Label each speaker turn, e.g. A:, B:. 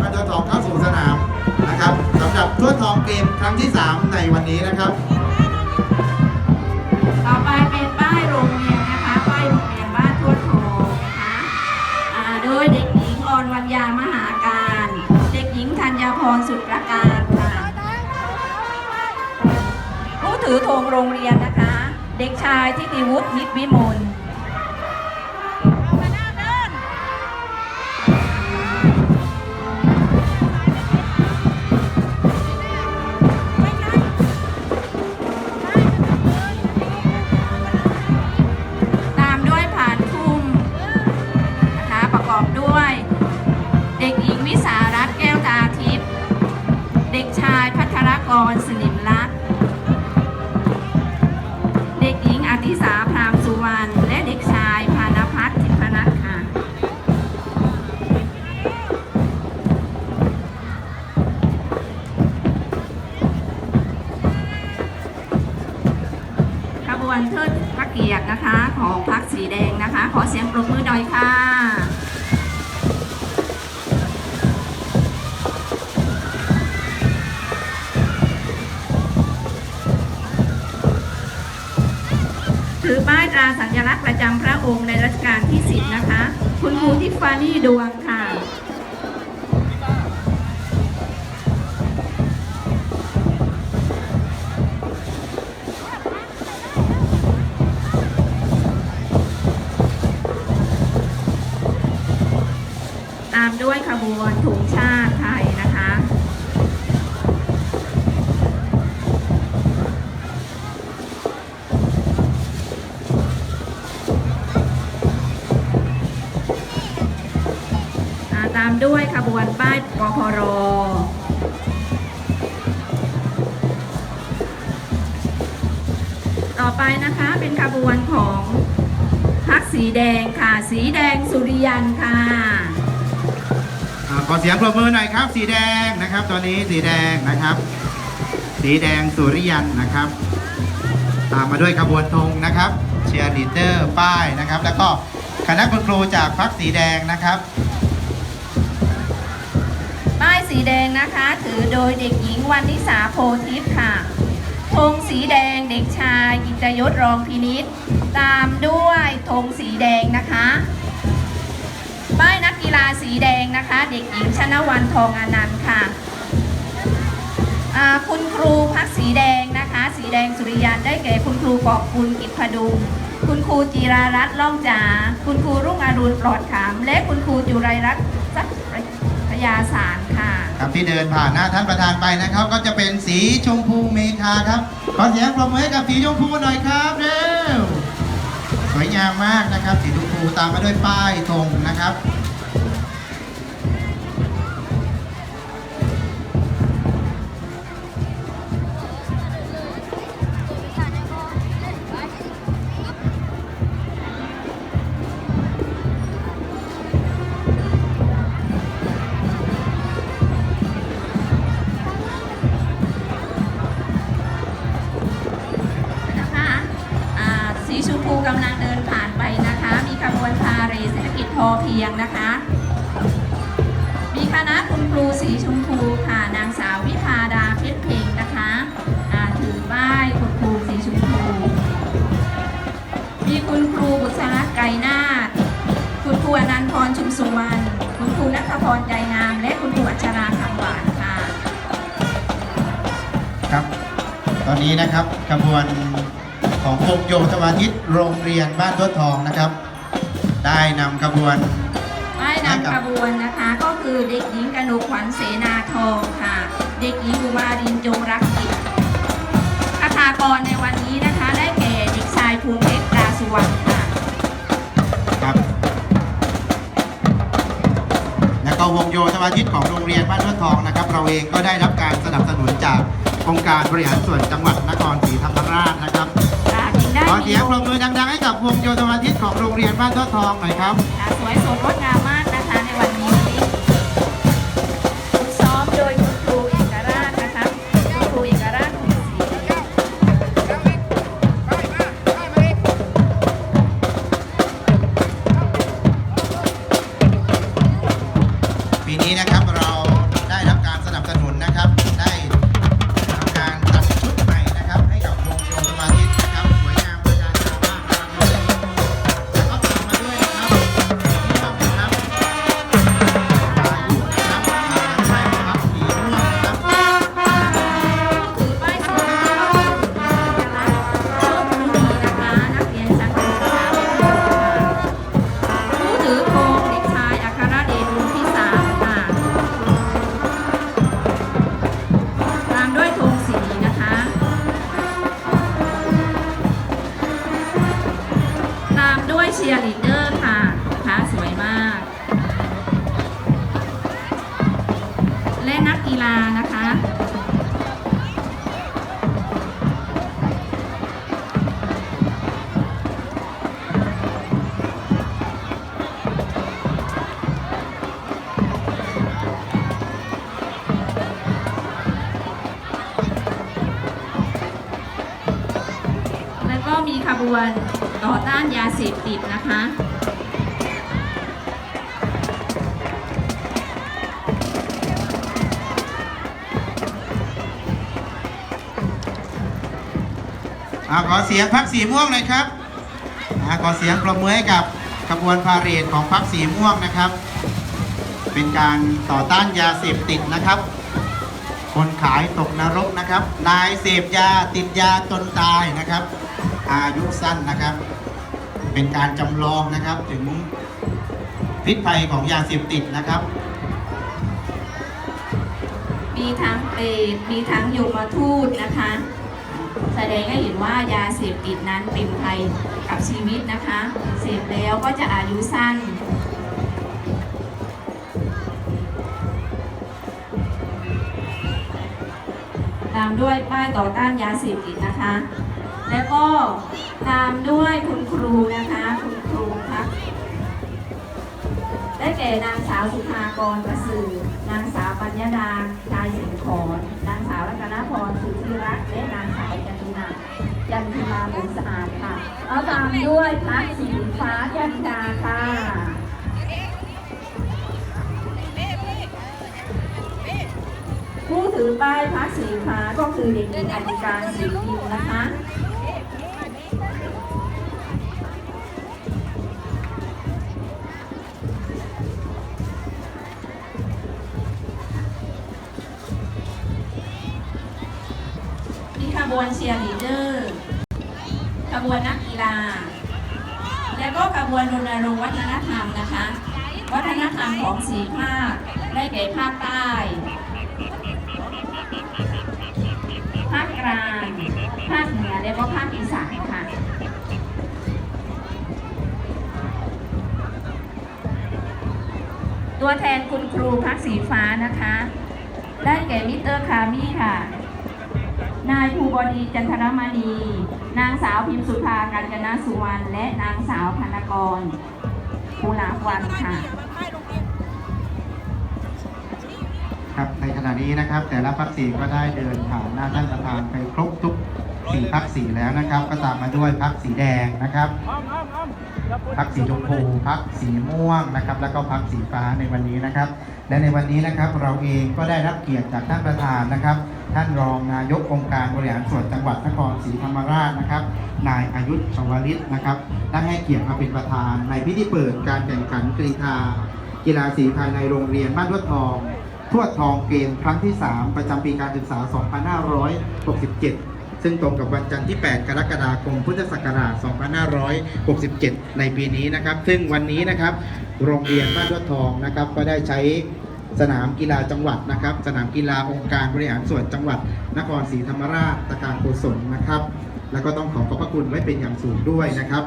A: บ้านทวดทองเข้าสู่สนามนะครับสำหรับทวดทองเกมครั้งที่ 3 ในวันนี้นะครับ
B: ต่อไปเป็นป้ายโรงเรียนนะคะ ป้ายโรงเรียนบ้านทวดทองนะคะอ่าโดยเด็กหญิงออนวัญญามหาการ เด็กหญิงธัญพรสุดประการค่ะผู้ถือธงโรงเรียนนะคะ เด็กชายทิติวุฒิมิตรวิมล รกรสนิมรัตน์เด็กหญิงอธิสาพรามสุวรรณและเด็กชายพานพัฒน์ทิพนัทค่ะ ขบวนเทิดพระเกียรตินะคะของพักสีแดงนะคะ ขอเสียงปรบมือ ป้ายตราสัญลักษณ์ประจำพระองค์ในรัชกาลที่ 10 นะคะ คุณครูทิฟฟานี่ดวงค่ะตามด้วยขบวนถุงชาติไทยนะคะามด้วยขบวนป้ายปพรต่อไปนะคะเป็นขบวนของพักสีแดงค่ะ สีแดงสุริยันค่ะ
A: อ่าขอเสียงปรบมือหน่อยครับ สีแดงนะครับ ตอนนี้สีแดงนะครับ สีแดงสุริยันนะครับ ตามมาด้วยขบวนธงนะครับ เชียร์ลีดเดอร์ป้ายนะครับ แล้วก็คณะคุณครูจากพักสีแดงนะครับ
B: สีแดงนะคะ ถือโดยเด็กหญิงวันนิสาโพธิพย์ค่ะธงสีแดงเด็กชายกิจยศรองพินิษตามด้วยธงสีแดงนะคะป้ายนักกีฬาสีแดงนะคะ เด็กหญิงชนวันทองอนันต์ค่ะคุณครูพักสีแดงนะคะ สีแดงสุริยันได้แก่คุณครูกอบคุณกิจพดุงคุณครูจิรารัตน์ล่องจ๋าคุณครูรุ่งอรุณปลอดขำและคุณครูจุไรรัตน์สัพ ยาสารค่ะ
A: ครับที่เดินผ่านหน้าท่านประธานไปนะครับ ก็จะเป็นสีชมพูเมทาครับขอเสียงปรบมือให้กับสีชมพูหน่อยครับเร็วสวยงามมากนะครับ สีชมพูตามมาด้วยป้ายธงนะครับ
B: สีชมพูกำลังเดินผ่านไปนะคะ มีขบวนพาเรเศรษฐกิจพอเพียงนะคะ มีคณะคุณครูสีชมพูค่ะนางสาววิภาดาเพชรเพ็งนะคะถือป้ายคุณครูสีชมพู มีคุณครูบุษรัตน์ไกรนาถคุณครูอนันพรชุมสุวรรณคุณครูนัทพรใจงาม และคุณครูอัชราคำหวานค่ะ
A: ครับ ตอนนี้นะครับขบวน ของวงโยธวาทิตโรงเรียนบ้านทวดทองนะครับ ได้นำขบวน
B: ป้ายนำขบวนนะคะก็คือเด็กหญิงกนกขวัญเสนาทองค่ะ เด็กหญิงอุมารินจงรักกิจคาถากรในวันนี้นะคะ ได้แก่เด็กชายภูมิเอกตาสุวรรณค่ะ
A: ครับ แล้วก็วงโยธวาทิตของโรงเรียนบ้านทวดทองนะครับ เราเองก็ได้รับการสนับสนุนจากองค์การบริหารส่วนจังหวัดนครศรีธรรมราชนะครับ
B: ค่ะจึงได้
A: ขอเสียงปรบมือดังๆให้กับวงโยธวาทิตของโรงเรียนบ้านทอดทองหน่อยครับ
B: สวยสดงดงามมากนะ มีขบวนต่อต้านยาเสพติดนะคะ
A: อาขอเสียงพักสีม่วงหน่อยครับอาขอเสียงปรบมือให้กับขบวนพาเหรดของพักสีม่วงนะครับ เป็นการต่อต้านยาเสพติดนะครับ คนขายตกนรกนะครับ นายเสพยาติดยาจนตายนะครับ อายุสั้นนะครับ เป็นการจำลองนะครับถึงพิษภัยของยาเสพติดนะครับ
B: มีทั้งเปมีทั้งโยมทูตนะคะ แสดงให้เห็นว่ายาเสพติดนั้นเป็นภัยกับชีวิตนะคะ เสพแล้วก็จะอายุสั้นตามด้วยป้ายต่อต้านยาเสพติดนะคะ แล้วก็ตามด้วยคุณครูนะคะ คุณครูพักได้แก่นางสาวสุภากรประสริฐนางสาวปัญญาดาชายสิงขอนนางสาวรัตนพรสุธิรักษ์และนางสาวจันทุนาจันทุนาบุญสะอาดค่ะ เอาตามด้วยพักสีฟ้าจันดาค่ะผู้ถือป้ายพักสีฟ้าก็คือเด็กหญิงอธิการสีพิมนะคะ บวนเชียร์ลีดเดอร์ขบวนนักกีฬา แล้วก็ขบวนรณรงค์วัฒนธรรมนะคะ วัฒนธรรมของสีภาคได้แก่ภาคใต้ภาคกลางภาคเหนือและก็ภาคอีสานค่ะตัวแทนคุณครูพักสีฟ้านะคะ ได้แก่มิสเตอร์คามี่ค่ะ นายภูบดีจันทรมณี นางสาวพิมสุภากัญจนาสุวรรณและนางสาวพนกรภูลาวันค่ะ
A: ครับในขณะนี้นะครับ แต่ละพักสีก็ได้เดินผ่านหน้าท่านประธานไปครบทุกสี่พักสีแล้วนะครับ ก็ตามมาด้วยพักสีแดงนะครับพักสีชมพูพักสีม่วงนะครับ แล้วก็พักสีฟ้าในวันนี้นะครับ และในวันนี้นะครับเราเองก็ได้รับเกียรติจากท่านประธานนะครับ ท่านรองนายกองค์การบริหารส่วนจังหวัดนครศรีธรรมราชนะครับ นายอายุชวลิตนะครับได้ให้เกียรติมาเป็นประธาน ในพิธีเปิดการแข่งขันกรีฑากีฬาสีภายในโรงเรียนบ้านทวดทองทวดทองเกมครั้งที่ 3 ประจำปีการศึกษา 2567 ซึ่งตรงกับวันจันทร์ที่ 8 กรกฎาคม พุทธศักราช 2567 ในปีนี้นะครับ ซึ่งวันนี้นะครับ โรงเรียนบ้านทวดทองนะครับ ก็ได้ใช้สนามกีฬาจังหวัดนะครับ สนามกีฬาองค์การบริหารส่วนจังหวัด นครศรีธรรมราชตะการโกศลนะครับ แล้วก็ต้องขอขอบพระคุณไว้เป็นอย่างสูงด้วยนะครับ